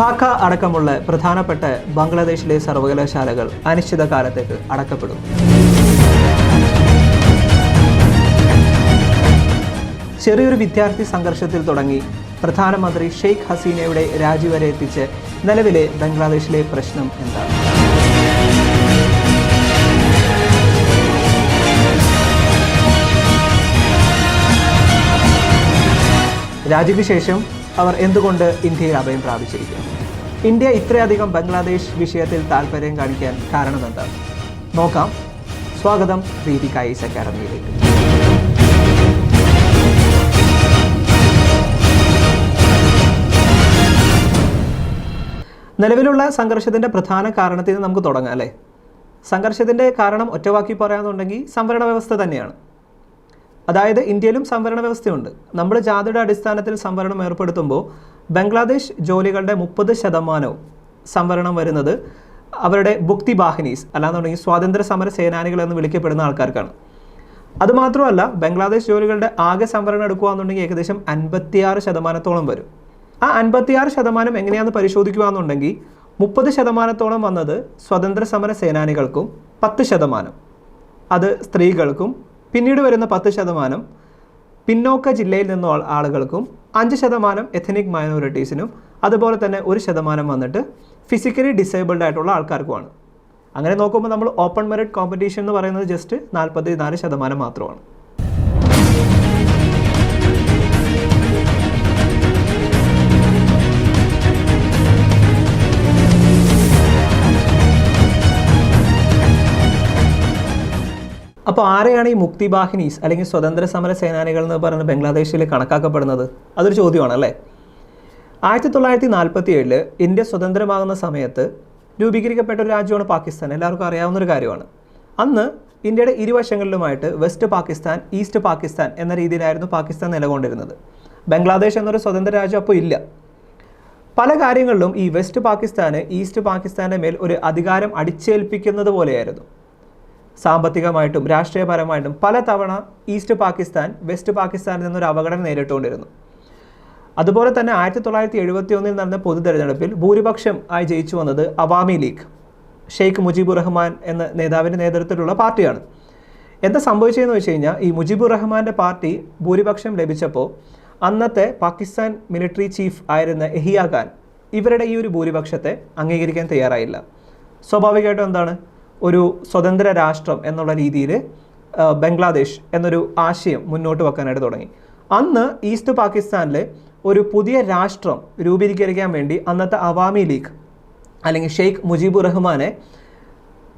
ധാക്ക അടക്കമുള്ള പ്രധാനപ്പെട്ട ബംഗ്ലാദേശിലെ സർവകലാശാലകൾ അനിശ്ചിതകാലത്തേക്ക് അടക്കപ്പെടും. ചെറിയൊരു വിദ്യാർത്ഥി സംഘർഷത്തിൽ തുടങ്ങി പ്രധാനമന്ത്രി ഷെയ്ഖ് ഹസീനയുടെ രാജി വരെ എത്തിച്ച് നിലവിലെ ബംഗ്ലാദേശിലെ പ്രശ്നം എന്താണ്? രാജിക്ക് ശേഷം അവർ എന്തുകൊണ്ട് ഇന്ത്യയിൽ അഭയം പ്രാപിച്ചിരിക്കുന്നു? ഇന്ത്യ ഇത്രയധികം ബംഗ്ലാദേശ് വിഷയത്തിൽ താല്പര്യം കാണിക്കാൻ കാരണമെന്താണ് നോക്കാം. സ്വാഗതം ദീപിക ഐസ് അക്കാദമിയിലേക്ക്. നിലവിലുള്ള സംഘർഷത്തിന്റെ പ്രധാന കാരണത്തിൽ നിന്ന് നമുക്ക് തുടങ്ങാം അല്ലേ? സംഘർഷത്തിന്റെ കാരണം ഒറ്റവാക്കി പറയാമെന്നുണ്ടെങ്കിൽ സംവരണ വ്യവസ്ഥ തന്നെയാണ്. അതായത് ഇന്ത്യയിലും സംവരണ വ്യവസ്ഥയുണ്ട്. നമ്മൾ ജാതിയുടെ അടിസ്ഥാനത്തിൽ സംവരണം ഏർപ്പെടുത്തുമ്പോൾ ബംഗ്ലാദേശ് ജോലികളുടെ മുപ്പത് ശതമാനവും സംവരണം വരുന്നത് അവരുടെ ഭുക്തി ബാഹിനീസ് അല്ലാന്നുണ്ടെങ്കിൽ സ്വാതന്ത്ര്യ സമര സേനാനികൾ എന്ന് വിളിക്കപ്പെടുന്ന ആൾക്കാർക്കാണ്. അതുമാത്രമല്ല ബംഗ്ലാദേശ് ജോലികളുടെ ആകെ സംവരണം എടുക്കുകയാണെന്നുണ്ടെങ്കിൽ ഏകദേശം അൻപത്തിയാറ് ശതമാനത്തോളം വരും. ആ അൻപത്തിയാറ് ശതമാനം എങ്ങനെയാണെന്ന് പരിശോധിക്കുകയാണെന്നുണ്ടെങ്കിൽ മുപ്പത് ശതമാനത്തോളം വന്നത് സ്വതന്ത്ര സമര സേനാനികൾക്കും പത്ത് ശതമാനം. അത് സ്ത്രീകൾക്കും പിന്നീട് വരുന്ന പത്ത് ശതമാനം പിന്നോക്ക ജില്ലയിൽ നിന്നുള്ള ആളുകൾക്കും അഞ്ച് ശതമാനം എഥനിക് മൈനോറിറ്റീസിനും അതുപോലെ തന്നെ ഒരു ശതമാനം വന്നിട്ട് ഫിസിക്കലി ഡിസേബിൾഡ് ആയിട്ടുള്ള ആൾക്കാർക്കുമാണ്. അങ്ങനെ നോക്കുമ്പോൾ നമ്മൾ ഓപ്പൺ മെറിറ്റ് കോമ്പറ്റീഷൻ എന്ന് പറയുന്നത് ജസ്റ്റ് നാൽപ്പത്തി നാല് ശതമാനം മാത്രമാണ്. അപ്പോൾ ആരെയാണ് ഈ മുക്തി ബാഹിനീസ് അല്ലെങ്കിൽ സ്വതന്ത്ര സമര സേനാനികൾ എന്ന് പറയുന്നത് ബംഗ്ലാദേശിൽ കണക്കാക്കപ്പെടുന്നത്? അതൊരു ചോദ്യമാണ് അല്ലേ? ആയിരത്തി തൊള്ളായിരത്തി നാൽപ്പത്തി ഏഴിൽ ഇന്ത്യ സ്വതന്ത്രമാകുന്ന സമയത്ത് രൂപീകരിക്കപ്പെട്ട ഒരു രാജ്യമാണ് പാകിസ്ഥാൻ. എല്ലാവർക്കും അറിയാവുന്ന ഒരു കാര്യമാണ്. അന്ന് ഇന്ത്യയുടെ ഇരുവശങ്ങളിലുമായിട്ട് വെസ്റ്റ് പാകിസ്ഥാൻ ഈസ്റ്റ് പാകിസ്ഥാൻ എന്ന രീതിയിലായിരുന്നു പാകിസ്ഥാൻ നിലകൊണ്ടിരുന്നത്. ബംഗ്ലാദേശ് എന്നൊരു സ്വതന്ത്ര രാജ്യം അപ്പോൾ ഇല്ല. പല കാര്യങ്ങളിലും ഈ വെസ്റ്റ് പാകിസ്ഥാന് ഈസ്റ്റ് പാകിസ്ഥാന്റെ മേൽ ഒരു അധികാരം അടിച്ചേൽപ്പിക്കുന്നത് പോലെയായിരുന്നു. സാമ്പത്തികമായിട്ടും രാഷ്ട്രീയപരമായിട്ടും പലതവണ ഈസ്റ്റ് പാകിസ്ഥാൻ വെസ്റ്റ് പാകിസ്ഥാനിൽ നിന്നൊരു അപകടം നേരിട്ടുകൊണ്ടിരുന്നു. അതുപോലെ തന്നെ ആയിരത്തി തൊള്ളായിരത്തി എഴുപത്തി ഒന്നിൽ നടന്ന പൊതു തെരഞ്ഞെടുപ്പിൽ ഭൂരിപക്ഷം ആയി ജയിച്ചു വന്നത് അവാമി ലീഗ് ഷെയ്ഖ് മുജീബുർ റഹ്മാൻ എന്ന നേതാവിന്റെ നേതൃത്വത്തിലുള്ള പാർട്ടിയാണ്. എന്താ സംഭവിച്ചതെന്ന് വെച്ച് കഴിഞ്ഞാൽ ഈ മുജീബുർ റഹ്മാന്റെ പാർട്ടി ഭൂരിപക്ഷം ലഭിച്ചപ്പോൾ അന്നത്തെ പാകിസ്ഥാൻ മിലിറ്ററി ചീഫ് ആയിരുന്ന എഹിയ ഖാൻ ഇവരുടെ ഈ ഒരു ഭൂരിപക്ഷത്തെ അംഗീകരിക്കാൻ തയ്യാറായില്ല. സ്വാഭാവികമായിട്ടും എന്താണ്? ഒരു സ്വതന്ത്ര രാഷ്ട്രം എന്നുള്ള രീതിയിൽ ബംഗ്ലാദേശ് എന്നൊരു ആശയം മുന്നോട്ട് വെക്കാനായിട്ട് തുടങ്ങി. അന്ന് ഈസ്റ്റ് പാകിസ്ഥാനിലെ ഒരു പുതിയ രാഷ്ട്രം രൂപീകരിക്കാൻ വേണ്ടി അന്നത്തെ അവാമി ലീഗ് അല്ലെങ്കിൽ ഷെയ്ഖ് മുജീബുർ റഹ്മാനെ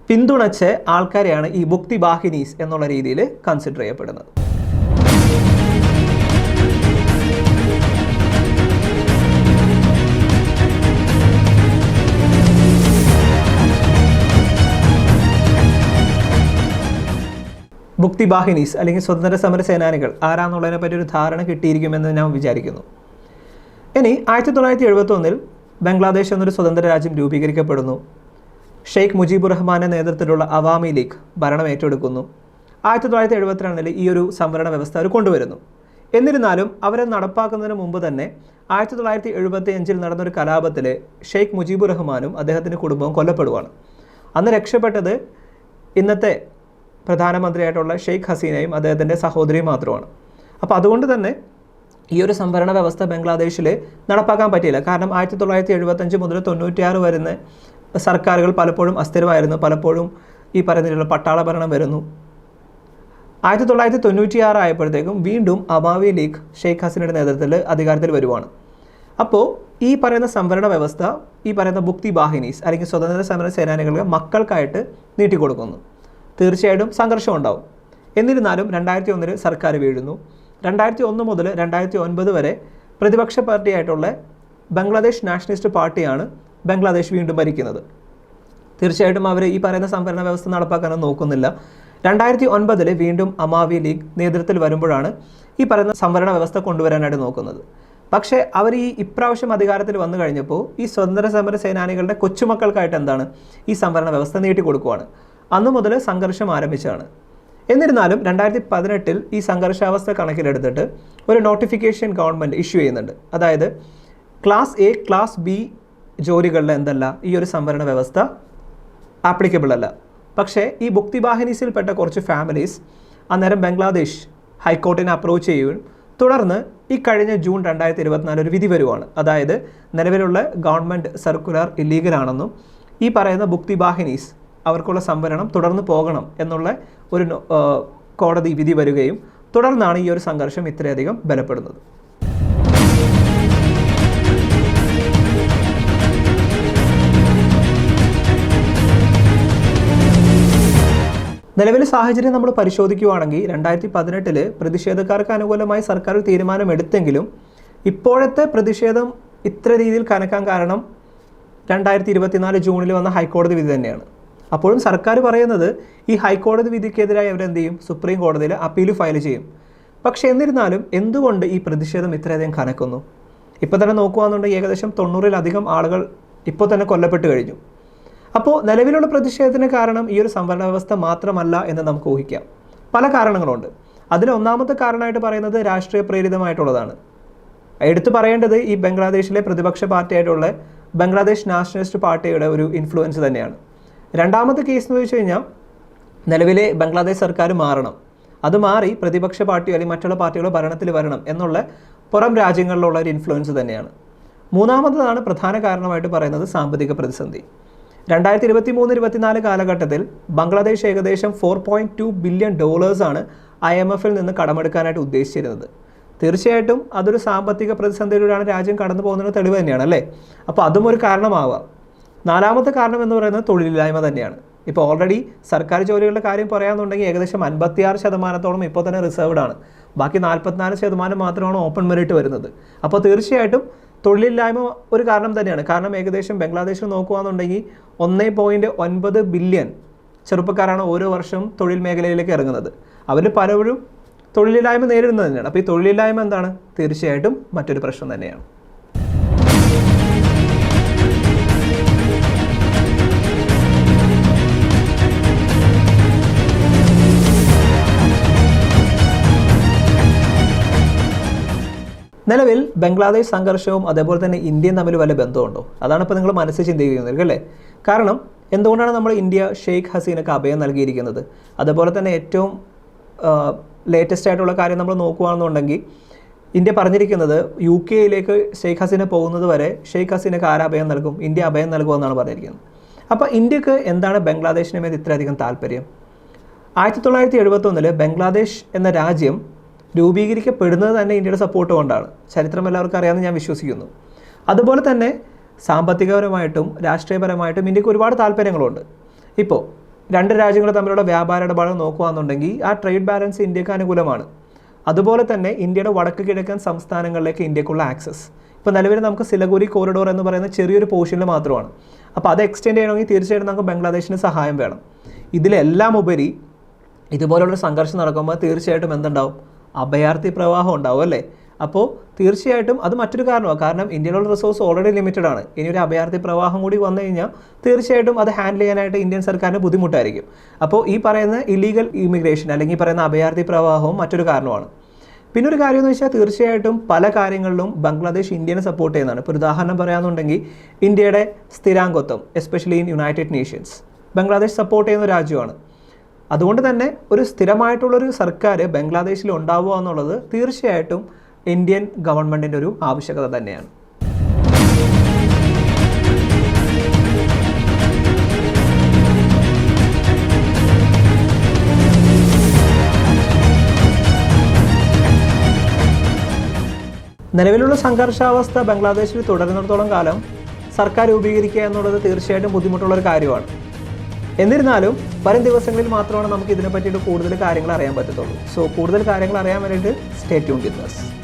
പിന്തുണച്ച ആൾക്കാരെയാണ് ഈ മുക്തി ബാഹിനീസ് എന്നുള്ള രീതിയിൽ കൺസിഡർ ചെയ്യപ്പെടുന്നത്. ഭുക്തി ബാഹിനീസ് അല്ലെങ്കിൽ സ്വതന്ത്ര സമര സേനാനികൾ ആരാന്നുള്ളതിനെ പറ്റി ഒരു ധാരണ കിട്ടിയിരിക്കുമെന്ന് ഞാൻ വിചാരിക്കുന്നു. ഇനി ആയിരത്തി തൊള്ളായിരത്തി എഴുപത്തി ഒന്നിൽ ബംഗ്ലാദേശ് എന്നൊരു സ്വതന്ത്ര രാജ്യം രൂപീകരിക്കപ്പെടുന്നു. ഷെയ്ഖ് മുജീബുർ റഹ്മാന്റെ നേതൃത്വത്തിലുള്ള അവാമി ലീഗ് ഭരണം ഏറ്റെടുക്കുന്നു. ആയിരത്തി തൊള്ളായിരത്തി എഴുപത്തിരണ്ടിൽ ഈ ഒരു സംവരണ വ്യവസ്ഥ അവർ കൊണ്ടുവരുന്നു. എന്നിരുന്നാലും അവരെ നടപ്പാക്കുന്നതിന് മുമ്പ് തന്നെ ആയിരത്തി തൊള്ളായിരത്തി എഴുപത്തി അഞ്ചിൽ നടന്നൊരു കലാപത്തിൽ ഷെയ്ഖ് മുജീബുർ റഹ്മാനും അദ്ദേഹത്തിന്റെ കുടുംബവും കൊല്ലപ്പെടുവാണ്. അന്ന് രക്ഷപ്പെട്ടത് ഇന്നത്തെ പ്രധാനമന്ത്രിയായിട്ടുള്ള ഷെയ്ഖ് ഹസീനയും അദ്ദേഹത്തിന്റെ സഹോദരിയും മാത്രമാണ്. അപ്പോൾ അതുകൊണ്ട് തന്നെ ഈ ഒരു സംവരണ വ്യവസ്ഥ ബംഗ്ലാദേശിൽ നടപ്പാക്കാൻ പറ്റിയില്ല. കാരണം ആയിരത്തി തൊള്ളായിരത്തി എഴുപത്തഞ്ച് മുതൽ തൊണ്ണൂറ്റിയാറ് വരുന്ന സർക്കാരുകൾ പലപ്പോഴും അസ്ഥിരമായിരുന്നു. പലപ്പോഴും ഈ പറയുന്നതിലുള്ള പട്ടാള ഭരണം വരുന്നു. ആയിരത്തി തൊള്ളായിരത്തി തൊണ്ണൂറ്റിയാറ് ആയപ്പോഴത്തേക്കും വീണ്ടും അമാവി ലീഗ് ഷെയ്ഖ് ഹസീനയുടെ നേതൃത്വത്തിൽ അധികാരത്തിൽ വരുവാണ്. അപ്പോൾ ഈ പറയുന്ന സംവരണ വ്യവസ്ഥ ഈ പറയുന്ന ബുക്തി ബാഹിനീസ് അല്ലെങ്കിൽ സ്വതന്ത്ര സമര സേനാനികൾക്ക് മക്കൾക്കായിട്ട് നീട്ടിക്കൊടുക്കുന്നു. തീർച്ചയായിട്ടും സംഘർഷം ഉണ്ടാവും. എന്നിരുന്നാലും രണ്ടായിരത്തി ഒന്നിൽ സർക്കാർ വീഴുന്നു. രണ്ടായിരത്തി ഒന്ന് മുതൽ രണ്ടായിരത്തി ഒൻപത് വരെ പ്രതിപക്ഷ പാർട്ടിയായിട്ടുള്ള ബംഗ്ലാദേശ് നാഷണലിസ്റ്റ് പാർട്ടിയാണ് ബംഗ്ലാദേശ് വീണ്ടും ഭരിക്കുന്നത്. തീർച്ചയായിട്ടും അവർ ഈ പറയുന്ന സംവരണ വ്യവസ്ഥ നടപ്പാക്കാനൊന്നും നോക്കുന്നില്ല. രണ്ടായിരത്തി ഒൻപതിൽ വീണ്ടും അമാവി ലീഗ് നേതൃത്വത്തിൽ വരുമ്പോഴാണ് ഈ പറയുന്ന സംവരണ വ്യവസ്ഥ കൊണ്ടുവരാനായിട്ട് നോക്കുന്നത്. പക്ഷേ അവർ ഈ ഇപ്രാവശ്യം അധികാരത്തിൽ വന്നു കഴിഞ്ഞപ്പോൾ ഈ സ്വതന്ത്ര സമര സേനാനികളുടെ കൊച്ചുമക്കൾക്കായിട്ട് എന്താണ് ഈ സംവരണ വ്യവസ്ഥ നീട്ടിക്കൊടുക്കുവാണ്. അന്നു മുതൽ സംഘർഷം ആരംഭിച്ചതാണ്. എന്നിരുന്നാലും രണ്ടായിരത്തി പതിനെട്ടിൽ ഈ സംഘർഷാവസ്ഥ കണക്കിലെടുത്തിട്ട് ഒരു നോട്ടിഫിക്കേഷൻ ഗവൺമെന്റ് ഇഷ്യൂ ചെയ്യുന്നുണ്ട്. അതായത് ക്ലാസ് എ ക്ലാസ് ബി ജോലികളിൽ എന്തല്ല ഈ ഒരു സംവരണ വ്യവസ്ഥ ആപ്ലിക്കബിൾ അല്ല. പക്ഷേ ഈ ഭുക്തിവാഹിനീസിൽപ്പെട്ട കുറച്ച് ഫാമിലീസ് അന്നേരം ബംഗ്ലാദേശ് ഹൈക്കോർട്ടിനെ അപ്രോച്ച് ചെയ്യുകയും തുടർന്ന് ഈ കഴിഞ്ഞ ജൂൺ രണ്ടായിരത്തി ഇരുപത്തിനാല് ഒരു വിധി വരുവാണ്. അതായത് നിലവിലുള്ള ഗവൺമെന്റ് സർക്കുലർ ഇല്ലീഗലാണെന്നും ഈ പറയുന്ന ഭുക്തിവാഹിനീസ് അവർക്കുള്ള സംവരണം തുടർന്ന് പോകണം എന്നുള്ള ഒരു കോടതി വിധി വരികയും തുടർന്നാണ് ഈ ഒരു സംഘർഷം ഇത്രയധികം ബലപ്പെടുന്നത്. നിലവിലെ സാഹചര്യം നമ്മൾ പരിശോധിക്കുകയാണെങ്കിൽ രണ്ടായിരത്തി പതിനെട്ടിൽ പ്രതിഷേധക്കാർക്ക് അനുകൂലമായി സർക്കാർ തീരുമാനം എടുത്തെങ്കിലും ഇപ്പോഴത്തെ പ്രതിഷേധം ഇത്ര രീതിയിൽ കനക്കാൻ കാരണം രണ്ടായിരത്തി ഇരുപത്തിനാല് ജൂണിൽ വന്ന ഹൈക്കോടതി വിധി തന്നെയാണ്. അപ്പോഴും സർക്കാർ പറയുന്നത് ഈ ഹൈക്കോടതി വിധിക്കെതിരായി അവരെന്ത് ചെയ്യും സുപ്രീം കോടതിയിൽ അപ്പീൽ ഫയൽ ചെയ്യും. പക്ഷേ എന്നിരുന്നാലും എന്തുകൊണ്ട് ഈ പ്രതിഷേധം ഇത്രയധികം കനക്കുന്നു? ഇപ്പോൾ തന്നെ നോക്കുകയാണെന്നുണ്ടെങ്കിൽ ഏകദേശം തൊണ്ണൂറിലധികം ആളുകൾ ഇപ്പോൾ തന്നെ കൊല്ലപ്പെട്ട് കഴിഞ്ഞു. അപ്പോൾ നിലവിലുള്ള പ്രതിഷേധത്തിന് കാരണം ഈ ഒരു സംവരണ വ്യവസ്ഥ മാത്രമല്ല എന്ന് നമുക്ക് ഊഹിക്കാം. പല കാരണങ്ങളുണ്ട്. അതിൽ ഒന്നാമത്തെ കാരണമായിട്ട് പറയുന്നത് രാഷ്ട്രീയ പ്രേരിതമായിട്ടുള്ളതാണ്. എടുത്തു പറയേണ്ടത് ഈ ബംഗ്ലാദേശിലെ പ്രതിപക്ഷ പാർട്ടിയായിട്ടുള്ള ബംഗ്ലാദേശ് നാഷണലിസ്റ്റ് പാർട്ടിയുടെ ഒരു ഇൻഫ്ലുവൻസ് തന്നെയാണ്. രണ്ടാമത്തെ കേസ് എന്ന് വെച്ച് കഴിഞ്ഞാൽ നിലവിലെ ബംഗ്ലാദേശ് സർക്കാർ മാറണം. അത് മാറി പ്രതിപക്ഷ പാർട്ടിയോ അല്ലെങ്കിൽ മറ്റുള്ള പാർട്ടികളോ ഭരണത്തിൽ വരണം എന്നുള്ള പുറം രാജ്യങ്ങളിലുള്ള ഒരു ഇൻഫ്ലുവൻസ് തന്നെയാണ്. മൂന്നാമതാണ് പ്രധാന കാരണമായിട്ട് പറയുന്നത് സാമ്പത്തിക പ്രതിസന്ധി. രണ്ടായിരത്തി ഇരുപത്തി മൂന്ന് ഇരുപത്തിനാല് കാലഘട്ടത്തിൽ ബംഗ്ലാദേശ് ഏകദേശം ഫോർ പോയിന്റ് ടു ബില്യൺ ഡോളേഴ്സാണ് ഐ എം എഫിൽ നിന്ന് കടമെടുക്കാനായിട്ട് ഉദ്ദേശിച്ചിരുന്നത്. തീർച്ചയായിട്ടും അതൊരു സാമ്പത്തിക പ്രതിസന്ധിയിലൂടെയാണ് രാജ്യം കടന്നു പോകുന്നത് തെളിവ് തന്നെയാണ് അല്ലേ? അപ്പോൾ അതും ഒരു കാരണമാവാം. നാലാമത്തെ കാരണം എന്ന് പറയുന്നത് തൊഴിലില്ലായ്മ തന്നെയാണ്. ഇപ്പോൾ ഓൾറെഡി സർക്കാർ ജോലികളുടെ കാര്യം പറയാമെന്നുണ്ടെങ്കിൽ ഏകദേശം അൻപത്തിയാറ് ശതമാനത്തോളം ഇപ്പോൾ തന്നെ റിസർവ്ഡ് ആണ്. ബാക്കി നാൽപ്പത്തിനാല് ശതമാനം മാത്രമാണ് ഓപ്പൺ മെറിറ്റ് വരുന്നത്. അപ്പോൾ തീർച്ചയായിട്ടും തൊഴിലില്ലായ്മ ഒരു കാരണം തന്നെയാണ്. കാരണം ഏകദേശം ബംഗ്ലാദേശിൽ നോക്കുകയാണെന്നുണ്ടെങ്കിൽ ഒന്നേ പോയിന്റ് ഒൻപത് ബില്യൺ ചെറുപ്പക്കാരാണ് ഓരോ വർഷവും തൊഴിൽ മേഖലയിലേക്ക് ഇറങ്ങുന്നത്. അവർ പലവരും തൊഴിലില്ലായ്മ നേരിടുന്നത് തന്നെയാണ്. അപ്പോൾ ഈ തൊഴിലില്ലായ്മ എന്താണ്? തീർച്ചയായിട്ടും മറ്റൊരു പ്രശ്നം തന്നെയാണ്. നിലവിൽ ബംഗ്ലാദേശ് സംഘർഷവും അതേപോലെ തന്നെ ഇന്ത്യയും തമ്മിൽ വല്ല ബന്ധമുണ്ടോ? അതാണ് ഇപ്പോൾ നിങ്ങൾ മനസ്സിൽ ചിന്തിക്കുന്നത് അല്ലേ? കാരണം എന്തുകൊണ്ടാണ് നമ്മൾ ഇന്ത്യ ഷെയ്ഖ് ഹസീനക്ക് അഭയം നൽകിയിരിക്കുന്നത്? അതുപോലെ തന്നെ ഏറ്റവും ലേറ്റസ്റ്റ് ആയിട്ടുള്ള കാര്യം നമ്മൾ നോക്കുകയാണെന്നുണ്ടെങ്കിൽ ഇന്ത്യ പറഞ്ഞിരിക്കുന്നത് യു കെയിലേക്ക് ഷെയ്ഖ് ഹസീന പോകുന്നത് വരെ ഷെയ്ഖ് ഹസീനക്ക് ആരാ അഭയം നൽകും? ഇന്ത്യ അഭയം നൽകുമെന്നാണ് പറഞ്ഞിരിക്കുന്നത്. അപ്പോൾ ഇന്ത്യയ്ക്ക് എന്താണ് ബംഗ്ലാദേശിന് മേൽ ഇത്രയധികം താല്പര്യം? ആയിരത്തി തൊള്ളായിരത്തി എഴുപത്തൊന്നിൽ ബംഗ്ലാദേശ് എന്ന രാജ്യം രൂപീകരിക്കപ്പെടുന്നത് തന്നെ ഇന്ത്യയുടെ സപ്പോർട്ട് കൊണ്ടാണ്. ചരിത്രം എല്ലാവർക്കും അറിയാമെന്ന് ഞാൻ വിശ്വസിക്കുന്നു. അതുപോലെ തന്നെ സാമ്പത്തികപരമായിട്ടും രാഷ്ട്രീയപരമായിട്ടും ഇന്ത്യയ്ക്ക് ഒരുപാട് താല്പര്യങ്ങളുണ്ട്. ഇപ്പോൾ രണ്ട് രാജ്യങ്ങൾ തമ്മിലുള്ള വ്യാപാര ഇടപാടുകൾ നോക്കുകയാണെന്നുണ്ടെങ്കിൽ ആ ട്രേഡ് ബാലൻസ് ഇന്ത്യയ്ക്ക് അനുകൂലമാണ്. അതുപോലെ തന്നെ ഇന്ത്യയുടെ വടക്ക് കിഴക്കൻ സംസ്ഥാനങ്ങളിലേക്ക് ഇന്ത്യക്കുള്ള ആക്സസ് ഇപ്പോൾ നിലവിൽ നമുക്ക് സിലഗുരി കോറിഡോർ എന്ന് പറയുന്ന ചെറിയൊരു പോർഷനിൽ മാത്രമാണ്. അപ്പോൾ അത് എക്സ്റ്റെൻഡ് ചെയ്യണമെങ്കിൽ തീർച്ചയായിട്ടും നമുക്ക് ബംഗ്ലാദേശിന് സഹായം വേണം. ഇതിലെല്ലാം ഉപരി ഇതുപോലുള്ള സംഘർഷം നടക്കുമ്പോൾ തീർച്ചയായിട്ടും എന്തുണ്ടാവും? അഭയാർത്ഥി പ്രവാഹം ഉണ്ടാവും അല്ലേ? അപ്പോൾ തീർച്ചയായിട്ടും അത് മറ്റൊരു കാരണമാണ് കാരണം ഇന്ത്യയിലുള്ള റിസോഴ്സ് ഓൾറെഡി ലിമിറ്റഡ് ആണ്. ഇനി ഒരു അഭയാർത്ഥി പ്രവാഹം കൂടി വന്നു കഴിഞ്ഞാൽ തീർച്ചയായിട്ടും അത് ഹാൻഡിൽ ചെയ്യാനായിട്ട് ഇന്ത്യൻ സർക്കാരിന് ബുദ്ധിമുട്ടായിരിക്കും. അപ്പോൾ ഈ പറയുന്ന ഇല്ലീഗൽ ഇമിഗ്രേഷൻ അല്ലെങ്കിൽ പറയുന്ന അഭയാർത്ഥി പ്രവാഹവും മറ്റൊരു കാരണമാണ്. പിന്നെ ഒരു കാര്യം എന്ന് വെച്ചാൽ തീർച്ചയായിട്ടും പല കാര്യങ്ങളിലും ബംഗ്ലാദേശ് ഇന്ത്യനെ സപ്പോർട്ട് ചെയ്യുന്നതാണ്. ഇപ്പോൾ ഉദാഹരണം പറയാമെന്നുണ്ടെങ്കിൽ ഇന്ത്യയുടെ സ്ഥിരാംഗത്വം especially in United Nations Bangladesh support ചെയ്യുന്ന രാജ്യമാണ്. അതുകൊണ്ട് തന്നെ ഒരു സ്ഥിരമായിട്ടുള്ളൊരു സർക്കാർ ബംഗ്ലാദേശിൽ ഉണ്ടാവുക എന്നുള്ളത് തീർച്ചയായിട്ടും ഇന്ത്യൻ ഗവൺമെന്റിന്റെ ഒരു ആവശ്യകത തന്നെയാണ്. നിലവിലുള്ള സംഘർഷാവസ്ഥ ബംഗ്ലാദേശിൽ തുടരുന്നിടത്തോളം കാലം സർക്കാർ രൂപീകരിക്കുക എന്നുള്ളത് തീർച്ചയായിട്ടും ബുദ്ധിമുട്ടുള്ള ഒരു കാര്യമാണ്. എന്നിരുന്നാലും വരും ദിവസങ്ങളിൽ മാത്രമാണ് നമുക്ക് ഇതിനെ പറ്റിയിട്ട് കൂടുതൽ കാര്യങ്ങൾ അറിയാൻ പറ്റത്തുള്ളൂ. സോ കൂടുതൽ കാര്യങ്ങൾ അറിയാൻ വേണ്ടിയിട്ട് സ്റ്റേ ട്യൂൺ വിത്ത് us.